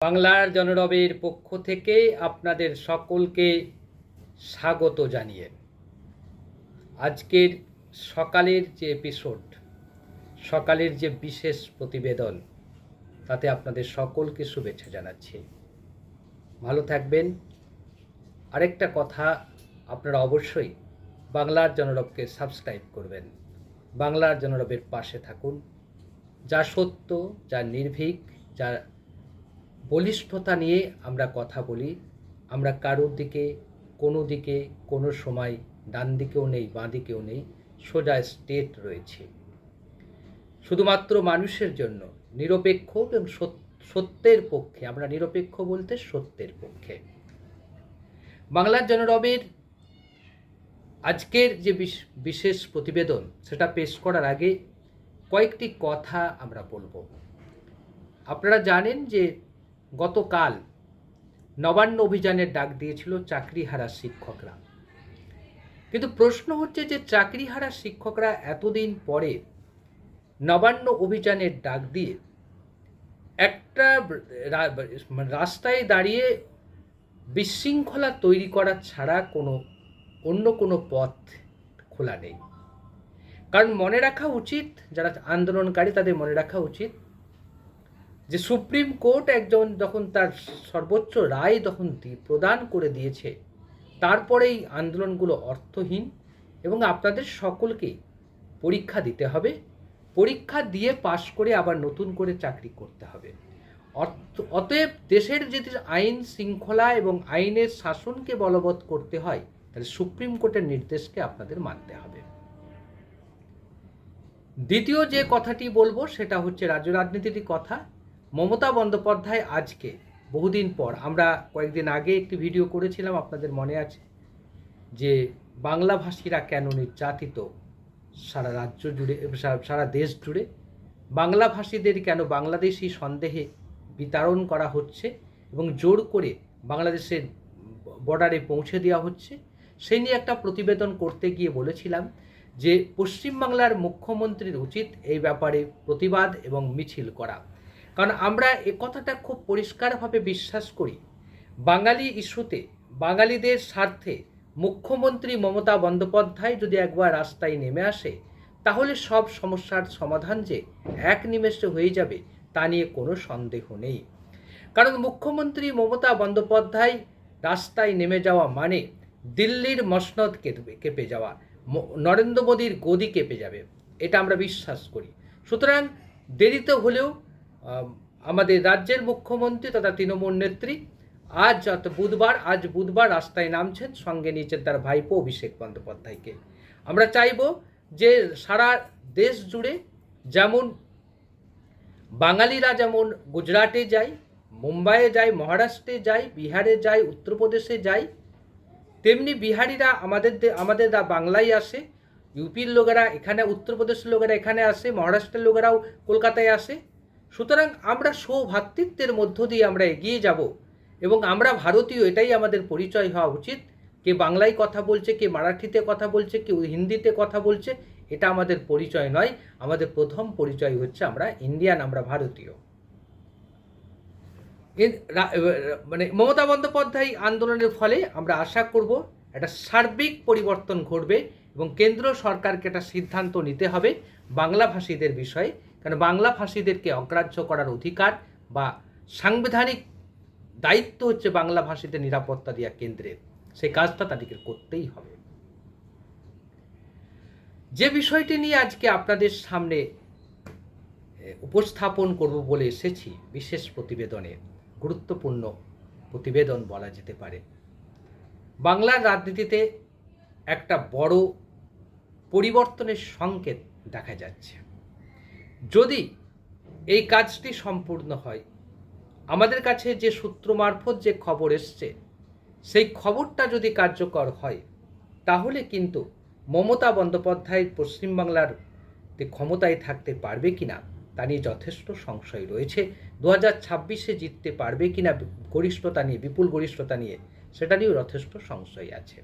বাংলার জনরবের পক্ষ থেকে আপনাদের সকলকে স্বাগত জানিয়ে আজকের সকালের যে এপিসোড সকালের যে বিশেষ প্রতিবেদন, তাতে আপনাদের সকলকে শুভেচ্ছা জানাচ্ছি। ভালো থাকবেন। আরেকটা কথা, আপনারা অবশ্যই বাংলার জনরবকে সাবস্ক্রাইব করবেন। বাংলার জনরবের পাশে থাকুন। যা সত্য, যা নির্ভীক, যা বলিষ্ঠতা নিয়ে আমরা কথা বলি, আমরা কারোর দিকে, কোনো দিকে, কোনো সময় ডান দিকেও নেই, বাঁ দিকেও নেই, সোজা স্টেট রয়েছে। শুধুমাত্র মানুষের জন্য, নিরপেক্ষ এবং সত্যের পক্ষে, আমরা নিরপেক্ষ বলতে সত্যের পক্ষে। বাংলার জনরবের আজকের যে বিশ- বিশেষ প্রতিবেদন, সেটা পেশ করার আগে কয়েকটি কথা আমরা বলব। আপনারা জানেন যে গতকাল নবান্ন অভিযানের ডাক দিয়েছিল চাকরি চাকরিহারা শিক্ষকরা। কিন্তু প্রশ্ন হচ্ছে যে চাকরিহারা শিক্ষকরা এতদিন পরে নবান্ন অভিযানের ডাক দিয়ে একটা রাস্তায় দাঁড়িয়ে বিশৃঙ্খলা তৈরি করা ছাড়া কোনো, অন্য কোনো পথ খোলা নেই। কারণ মনে রাখা উচিত, যারা আন্দোলনকারী তাদের মনে রাখা উচিত যে সুপ্রিম কোর্ট একজন যখন তার সর্বোচ্চ রায় যখন প্রদান করে দিয়েছে, তারপরেই আন্দোলনগুলো অর্থহীন এবং আপনাদের সকলকে পরীক্ষা দিতে হবে। পরীক্ষা দিয়ে পাশ করে আবার নতুন করে চাকরি করতে হবে। অত- অতএব দেশের যদি আইন শৃঙ্খলা এবং আইনের শাসনকে বলবৎ করতে হয়, তাহলে সুপ্রিম কোর্টের নির্দেশকে আপনাদের মানতে হবে। দ্বিতীয় যে কথাটি বলব, সেটা হচ্ছে রাজ্য রাজনীতির কথা। মমতা বন্দ্যোপাধ্যায় আজকে, বহুদিন পর, আমরা কয়েকদিন আগে একটি ভিডিও করেছিলাম, আপনাদের মনে আছে? যে বাংলাভাষীরা কেন নির্যাতিত? সারা রাজ্য জুড়ে, সারা দেশ জুড়ে বাংলাভাষীদের কেন বাংলাদেশি সন্দেহে বিতরণ করা হচ্ছে এবং জোর করে বাংলাদেশের বর্ডারে পৌঁছে দেওয়া হচ্ছে? সেই নিয়ে একটা প্রতিবেদন করতে গিয়ে বলেছিলাম যে পশ্চিমবাংলার মুখ্যমন্ত্রীর উচিত এই ব্যাপারে প্রতিবাদ এবং মিছিল করা। কারণ আমরা এ কথাটা খুব পরিষ্কারভাবে বিশ্বাস করি। বাঙালি ইস্যুতে, বাঙালিদের স্বার্থে মুখ্যমন্ত্রী মমতা বন্দ্যোপাধ্যায় যদি একবার রাস্তায় নেমে আসে, তাহলে সব সমস্যার সমাধান যে এক নিমেষে হয়ে যাবে, তা নিয়ে কোনো সন্দেহ নেই। কারণ মুখ্যমন্ত্রী মমতা বন্দ্যোপাধ্যায় রাস্তায় নেমে যাওয়া মানে দিল্লির মসনদ কেঁপে কেঁপে যাওয়া নরেন্দ্র মোদীর গদি কেঁপে যাবে, এটা আমরা বিশ্বাস করি। সুতরাং দেরিতে হলেও আমাদের রাজ্যের মুখ্যমন্ত্রী তথা তৃণমূল নেত্রী আজ বুধবার আজ বুধবার রাস্তায় নামছেন, সঙ্গে নিয়েছেন তার ভাইপো অভিষেক বন্দ্যোপাধ্যায়কে। আমরা চাইব যে সারা দেশ জুড়ে যেমন বাঙালিরা যেমন গুজরাটে যায়, মুম্বাইয়ে যায়, মহারাষ্ট্রে যায়, বিহারে যায়, উত্তরপ্রদেশে যায়, তেমনি বিহারিরা আমাদের আমাদের বাংলায় আসে, ইউপির লোকেরা এখানে, উত্তরপ্রদেশের লোকেরা এখানে আসে, মহারাষ্ট্রের লোকেরাও কলকাতায় আসে। সুতরাং আমরা সৌভ্রাতৃত্বের মধ্য দিয়ে আমরা এগিয়ে যাব এবং আমরা ভারতীয়, এটাই আমাদের পরিচয় হওয়া উচিত। কে বাংলায় কথা বলছে, কে মারাঠিতে কথা বলছে কেউ হিন্দিতে কথা বলছে, এটা আমাদের পরিচয় নয়। আমাদের প্রথম পরিচয় হচ্ছে আমরা ইন্ডিয়ান, আমরা ভারতীয়। মানে মমতা বন্দ্যোপাধ্যায় আন্দোলনের ফলে আমরা আশা করব একটা সার্বিক পরিবর্তন ঘটবে এবং কেন্দ্র সরকারকে একটা সিদ্ধান্ত নিতে হবে বাংলাভাষীদের বিষয়ে। কারণ বাংলাভাষীদেরকে অগ্রাহ্য করার অধিকার বা সাংবিধানিক দায়িত্ব হচ্ছে বাংলাভাষীদের নিরাপত্তা দেওয়া কেন্দ্রের সেই কাজটা তাদেরকে করতেই হবে। যে বিষয়টি নিয়ে আজকে আপনাদের সামনে উপস্থাপন করব বলে এসেছি, বিশেষ প্রতিবেদনে, গুরুত্বপূর্ণ প্রতিবেদন বলা যেতে পারে। বাংলার রাজনীতিতে একটা বড় পরিবর্তনের সংকেত দেখা যাচ্ছে। যদি এই কাজটি সম্পূর্ণ হয়, আমাদের কাছে যে সূত্র মারফত যে খবর এসছে, সেই খবরটা যদি কার্যকর হয়, তাহলে কিন্তু মমতা বন্দ্যোপাধ্যায় পশ্চিমবাংলার ক্ষমতায় থাকতে পারবে কিনা, তা নিয়ে যথেষ্ট সংশয় রয়েছে। দু হাজার ছাব্বিশে জিততে পারবে কিনা, গরিষ্ঠতা নিয়ে, বিপুল গরিষ্ঠতা নিয়ে, সেটা নিয়েও যথেষ্ট সংশয় আছে।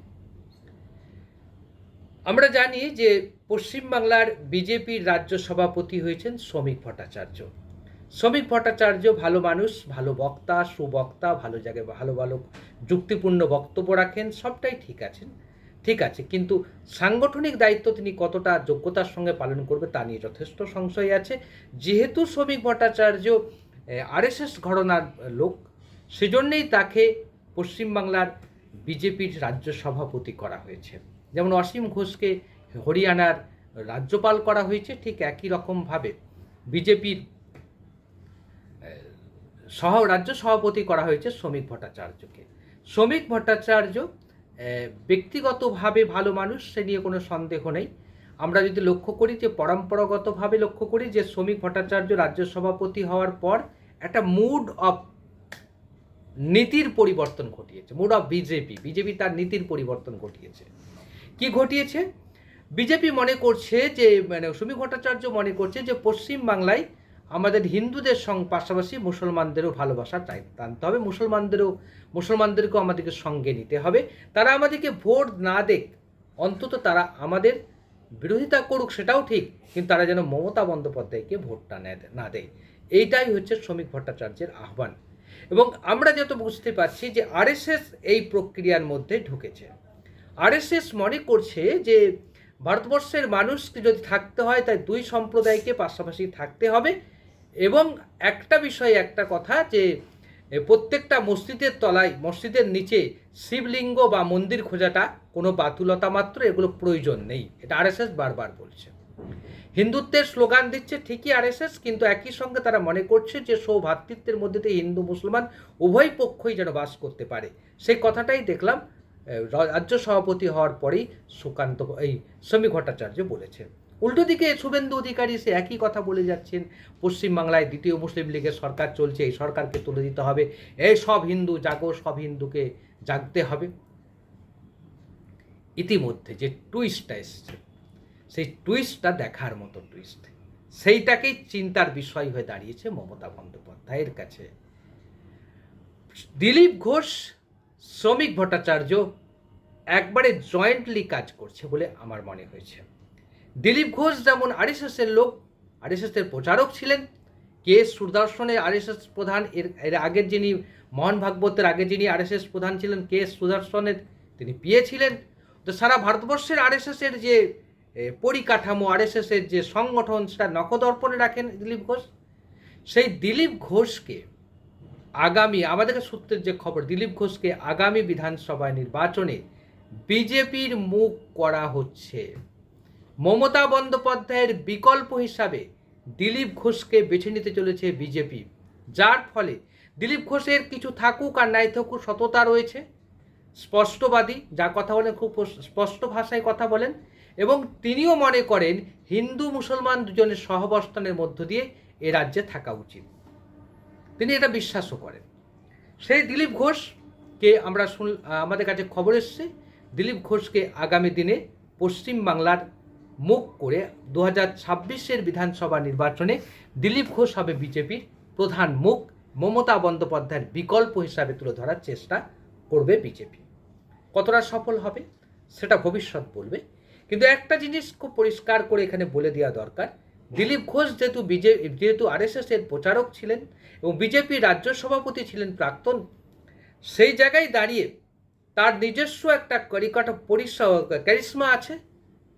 আমরা জানি যে পশ্চিমবাংলার বিজেপির রাজ্য সভাপতি হয়েছেন শ্রমিক ভট্টাচার্য। শ্রমিক ভট্টাচার্য ভালো মানুষ, ভালো বক্তা, সুবক্তা, ভালো জায়গায় ভালো ভালো যুক্তিপূর্ণ বক্তব্য রাখেন, সবটাই ঠিক আছেন। ঠিক আছে, কিন্তু সাংগঠনিক দায়িত্ব তিনি কতটা যোগ্যতার সঙ্গে পালন করবে তা নিয়ে যথেষ্ট সংশয় আছে। যেহেতু শ্রমিক ভট্টাচার্য আরএসএস ঘটনার লোক, সেজন্যেই তাকে পশ্চিমবাংলার বিজেপির রাজ্য সভাপতি করা হয়েছে। যেমন অসীম ঘোষকে হরিয়ানার রাজ্যপাল করা হয়েছে, ঠিক একই রকমভাবে বিজেপির সহ, রাজ্য সভাপতি করা হয়েছে শ্রমিক ভট্টাচার্যকে। শ্রমিক ভট্টাচার্য ব্যক্তিগতভাবে ভালো মানুষ, সে নিয়ে কোনো সন্দেহ নেই। আমরা যদি লক্ষ্য করি যে, পরম্পরাগতভাবে লক্ষ্য করি যে, শ্রমিক ভট্টাচার্য রাজ্য সভাপতি হওয়ার পর একটা মুড অফ নীতির পরিবর্তন ঘটিয়েছে মুড অফ বিজেপি। বিজেপি তার নীতির পরিবর্তন ঘটিয়েছে। কি ঘটিয়েছে? বিজেপি মনে করছে যে মানে শ্রমিক ভট্টাচার্য মনে করছে যে, পশ্চিম বাংলায় আমাদের হিন্দুদের সঙ্গে পাশাপাশি মুসলমানদেরও ভালোবাসা চাই। টানতে হবে মুসলমানদেরও, মুসলমানদেরকেও আমাদেরকে সঙ্গে নিতে হবে। তারা আমাদেরকে ভোট না দেখ, অন্তত তারা আমাদের বিরোধিতা করুক সেটাও ঠিক, কিন্তু তারা যেন মমতা বন্দ্যোপাধ্যায়কে ভোটটা না দেয়। এইটাই হচ্ছে শ্রমিক ভট্টাচার্যের আহ্বান। এবং আমরা যত বুঝতে পারছি যে, আরএসএস এই প্রক্রিয়ার মধ্যে ঢুকেছে। আরএসএস মনে করছে যে ভারতবর্ষের মানুষকে যদি থাকতে হয়, তাই দুই সম্প্রদায়কে পাশাপাশি থাকতে হবে। এবং একটা বিষয় একটা কথা যে প্রত্যেকটা মসজিদের তলায়, মসজিদের নিচে শিবলিঙ্গ বা মন্দির খোঁজাটা কোনো বাতুলতা মাত্র, এগুলো প্রয়োজন নেই। এটা আরএসএস বারবার বলছে। হিন্দুত্বের স্লোগান দিচ্ছে ঠিকই আরএসএস, কিন্তু একই সঙ্গে তারা মনে করছে যে সৌভ্রাতৃত্বের মধ্যে দিয়ে হিন্দু মুসলমান উভয় পক্ষই যেন বাস করতে পারে। সেই কথাটাই দেখলাম রাজ্য সভাপতি হওয়ার পরেই সুকান্ত এই শ্রমিক ভট্টাচার্য বলেছেন। উল্টো দিকে শুভেন্দু অধিকারী সে একই কথা বলে যাচ্ছেন, পশ্চিমবাংলায় দ্বিতীয় মুসলিম লীগের সরকার চলছে, এই সরকারকে তুলে দিতে হবে এই সব হিন্দু জাগো, সব হিন্দুকে জাগতে হবে। ইতিমধ্যে যে টুইস্টটা এসছে, সেই টুইস্টটা দেখার মতো টুইস্ট সেইটাকেই চিন্তার বিষয় হয়ে দাঁড়িয়েছে মমতা বন্দ্যোপাধ্যায়ের কাছে। দিলীপ ঘোষ শ্রমিক ভট্টাচার্য একবারে জয়েন্টলি কাজ করছে বলে আমার মনে হয়েছে। দিলীপ ঘোষ যেমন আরএসএসের লোক আরএসএসের প্রচারক ছিলেন, কে সুদর্শনের আরএসএস প্রধান, এর এর আগের যিনি মোহন ভাগবতের আগে যিনি আরএসএস প্রধান ছিলেন, কে সুদর্শনের তিনি পিয়ে ছিলেন। তো সারা ভারতবর্ষের আরএসএসের যে পরিকাঠামো আরএসএসের যে সংগঠন, সেটা নখদর্পণে রাখেন দিলীপ ঘোষ। সেই দিলীপ ঘোষকে আগামী আমাদের সূত্রের যে খবর, দিলীপ ঘোষকে আগামী বিধানসভা নির্বাচনে বিজেপির মুখ করা হচ্ছে। মমতা বন্দ্যোপাধ্যায়ের বিকল্প হিসাবে দিলীপ ঘোষকে বেছে নিতে চলেছে বিজেপি। যার ফলে দিলীপ ঘোষের কিছু থাকুক আর নাই থাকুক সততা রয়েছে, স্পষ্টবাদী, যা কথা বলেন খুব স্পষ্ট ভাষায় কথা বলেন, এবং তিনিও মনে করেন হিন্দু মুসলমান দুজনের সহবস্থানের মধ্য দিয়ে এ রাজ্যে থাকা উচিত। তিনি এটা বিশ্বাসও করেন। সেই দিলীপ ঘোষকে আমরা শুন, আমাদের কাছে খবর এসছে, দিলীপ ঘোষকে আগামী দিনে পশ্চিম বাংলার মুখ করে দু হাজার ছাব্বিশের বিধানসভা নির্বাচনে দিলীপ ঘোষ হবে বিজেপির প্রধান মুখ। মমতা বন্দ্যোপাধ্যায়ের বিকল্প হিসাবে তুলে ধরার চেষ্টা করবে বিজেপি। কতটা সফল হবে সেটা ভবিষ্যৎ বলবে। কিন্তু একটা জিনিস খুব পরিষ্কার করে এখানে বলে দেওয়া দরকার দিলীপ ঘোষ যেহেতু বিজে যেহেতু আরএসএস এর প্রচারক ছিলেন এবং বিজেপি রাজ্য সভাপতি ছিলেন প্রাক্তন, সেই জায়গায় দাঁড়িয়ে তার নিজস্ব একটা করিকাঠা পরিসা ক্যারিসমা আছে,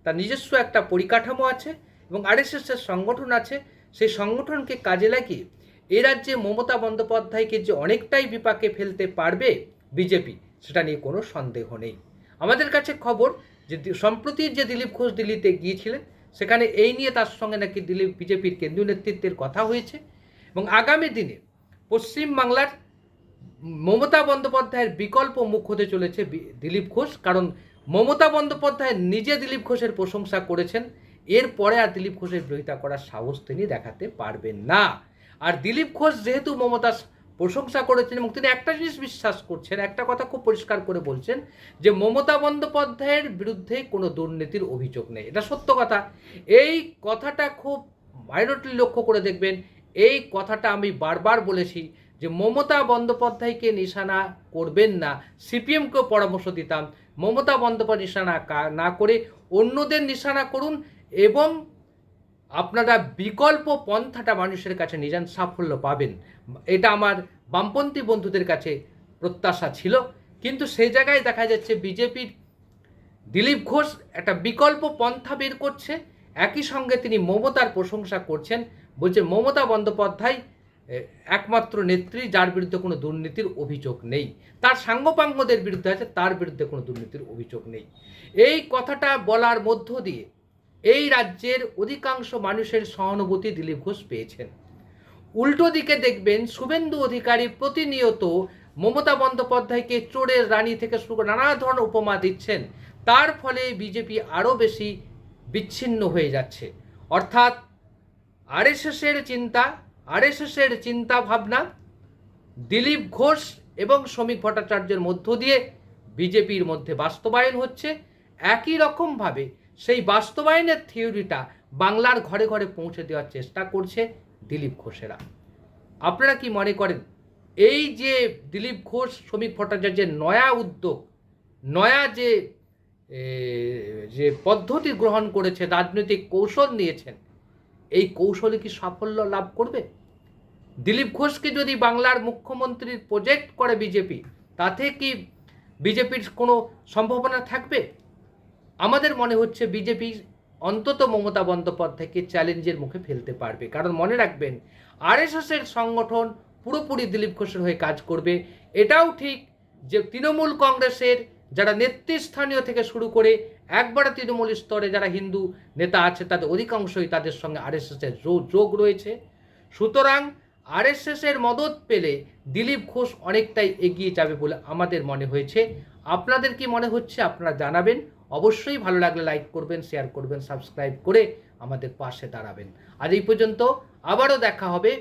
তার নিজস্ব একটা পরিকাঠামো আছে এবং আরএসএস এর সংগঠন আছে। সেই সংগঠনকে কাজে লাগিয়ে এ রাজ্যে মমতা বন্দ্যোপাধ্যায়কে যে অনেকটাই বিপাকে ফেলতে পারবে বিজেপি, সেটা নিয়ে কোনো সন্দেহ নেই। আমাদের কাছে খবর যে সম্প্রতি যে দিলীপ ঘোষ দিল্লিতে গিয়েছিলেন সেখানে এই নিয়ে তার সঙ্গে নাকি দিলীপ বিজেপির কেন্দ্রীয় নেতৃত্বের কথা হয়েছে এবং আগামী দিনে পশ্চিমবাংলার মমতা বন্দ্যোপাধ্যায়ের বিকল্প মুখ হতে চলেছে দিলীপ ঘোষ, কারণ মমতা বন্দ্যোপাধ্যায় নিজে দিলীপ ঘোষের প্রশংসা করেছেন, এরপরে আর দিলীপ ঘোষের বিরোধিতা করার সাহস তিনি দেখাতে পারবেন না। আর দিলীপ ঘোষ যেহেতু মমতার প্রশংসা করেছেন এবং তিনি একটা জিনিস বিশ্বাস করছেন, একটা কথা খুব পরিষ্কার করে বলছেন যে মমতা বন্দ্যোপাধ্যায়ের বিরুদ্ধে কোনো দুর্নীতির অভিযোগ নেই। এটা সত্য কথা। এই কথাটা খুব মাইনরিটি লক্ষ্য করে দেখবেন। এই কথাটা আমি বারবার বলেছি যে মমতা বন্দ্যোপাধ্যায়কে নিশানা করবেন না, সিপিএমকেও পরামর্শ দিতাম। মমতা বন্দ্যোপাধ্যায় নিশানা না করে অন্যদের নিশানা করুন এবং আপনারা বিকল্প পন্থাটা মানুষের কাছে নিয়ে যান, সাফল্য পাবেন। এটা আমার বামপন্থী বন্ধুদের কাছে প্রত্যাশা ছিল। কিন্তু সেই জায়গায় দেখা যাচ্ছে বিজেপির দিলীপ ঘোষ একটা বিকল্প পন্থা বের করছে। একই সঙ্গে তিনি মমতার প্রশংসা করছেন। বলছে, মমতা বন্দ্যোপাধ্যায় একমাত্র নেত্রী, যার বিরুদ্ধে কোনো দুর্নীতির অভিযোগ নেই। তার সাঙ্গপাঙ্গদের বিরুদ্ধে আছে, তার বিরুদ্ধে কোনো দুর্নীতির অভিযোগ নেই। এই কথাটা বলার মধ্য দিয়ে এই রাজ্যের অধিকাংশ মানুষের সহানুভূতি দিলীপ ঘোষ পেয়েছেন। উল্টো দিকে দেখবেন শুভেন্দু অধিকারী প্রতিনিয়ত মমতা বন্দ্যোপাধ্যায়কে চোরের রানী থেকে শুরু করে নানা ধরনের উপমা দিচ্ছেন। তার ফলে বিজেপি আরও বেশি বিচ্ছিন্ন হয়ে যাচ্ছে। অর্থাৎ আরএসএসের চিন্তা আরএসএসের চিন্তা ভাবনা, দিলীপ ঘোষ এবং শ্রমিক ভট্টাচার্যের মধ্য দিয়ে বিজেপির মধ্যে বাস্তবায়ন হচ্ছে। একই রকমভাবে সেই বাস্তবায়নের থিওরিটা বাংলার ঘরে ঘরে পৌঁছে দেওয়ার চেষ্টা করছে দিলীপ ঘোষেরা। আপনারা কি মনে করেন, এই যে দিলীপ ঘোষ, শ্রমিক ভট্টাচার্যের নয়া উদ্যোগ, নয়া যে যে পদ্ধতি গ্রহণ করেছে, রাজনৈতিক কৌশল নিয়েছেন, এই কৌশলে কি সাফল্য লাভ করবে? দিলীপ ঘোষকে যদি বাংলার মুখ্যমন্ত্রীর প্রজেক্ট করে বিজেপি, তাতে কি বিজেপির কোনো সম্ভাবনা থাকবে? আমাদের মনে হচ্ছে বিজেপি অন্তত মমতা বন্দ্যোপাধ্যায়কে চ্যালেঞ্জের মুখে ফেলতে পারবে। কারণ মনে রাখবেন আরএসএসের সংগঠন পুরোপুরি দিলীপ ঘোষের হয়ে কাজ করবে। এটাও ঠিক যে তৃণমূল কংগ্রেসের যারা নেতৃস্থানীয় থেকে শুরু করে একবারে তৃণমূল স্তরে যারা হিন্দু নেতা আছে, তাদের অধিকাংশই তাদের সঙ্গে আরএসএসের যোগ রয়েছে। সুতরাং আরএসএসের মদত পেলে দিলীপ ঘোষ অনেকটাই এগিয়ে যাবে বলে আমাদের মনে হয়েছে। আপনাদের কি মনে হচ্ছে? আপনারা জানাবেন। অবশ্যই ভালো লাগলে লাইক করবেন শেয়ার করবেন সাবস্ক্রাইব করে আমাদের পাশে দাঁড়াবেন। আজ এই পর্যন্ত আবারও দেখা হবে।